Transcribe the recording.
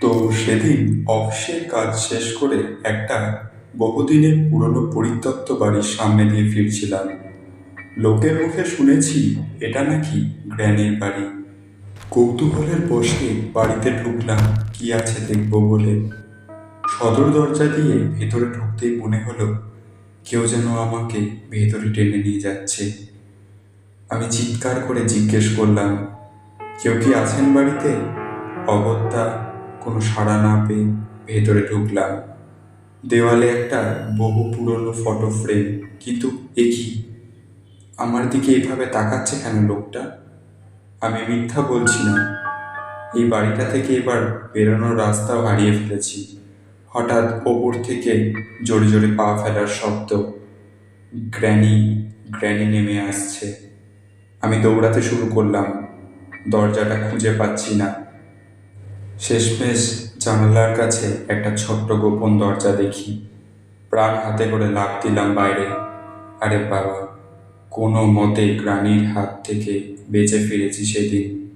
তো সেদিন অফিসের কাজ শেষ করে একটা বহুদিনের পুরনো পরিত্যক্ত বাড়ির সামনে দিয়ে ফিরছিলাম। লোকের মুখে শুনেছি, এটা নাকি গ্র্যানির বাড়ি। কৌতূহলের বসে বাড়িতে ঢুকলাম, কি আছে দেখব বলে। সদর দরজা দিয়ে ভেতরে ঢুকতেই মনে হলো, কেউ যেন আমাকে ভেতরে টেনে নিয়ে যাচ্ছে। আমি চিৎকার করে জিজ্ঞেস করলাম, কেউ কি আছেন বাড়িতে? অগত্যা কোনো সাড়া না পেয়ে ভেতরে ঢুকলাম। দেওয়ালে একটা বহু পুরনো ফটো ফ্রেম কিন্তু এ কি? আমার দিকে এইভাবে তাকাচ্ছে কেন লোকটা? আমি মিথ্যা বলছি না। এই বাড়িটা থেকে এবার বেরোনোর রাস্তাও হারিয়ে ফেলেছি। হঠাৎ ওপর থেকে জোরে জোরে পা ফেলার শব্দ। গ্র্যানি গ্র্যানি নেমে আসছে। আমি দৌড়াতে শুরু করলাম। দরজাটা খুঁজে পাচ্ছি না। শেষমেশ জানালার কাছে একটা ছোট্ট গোপন দরজা দেখি। প্রাণ হাতে করে লাফ দিলাম বাইরে। আরে বাবা, কোনো মতে গ্রানির হাত থেকে বেঁচে ফিরেছি সেদিন।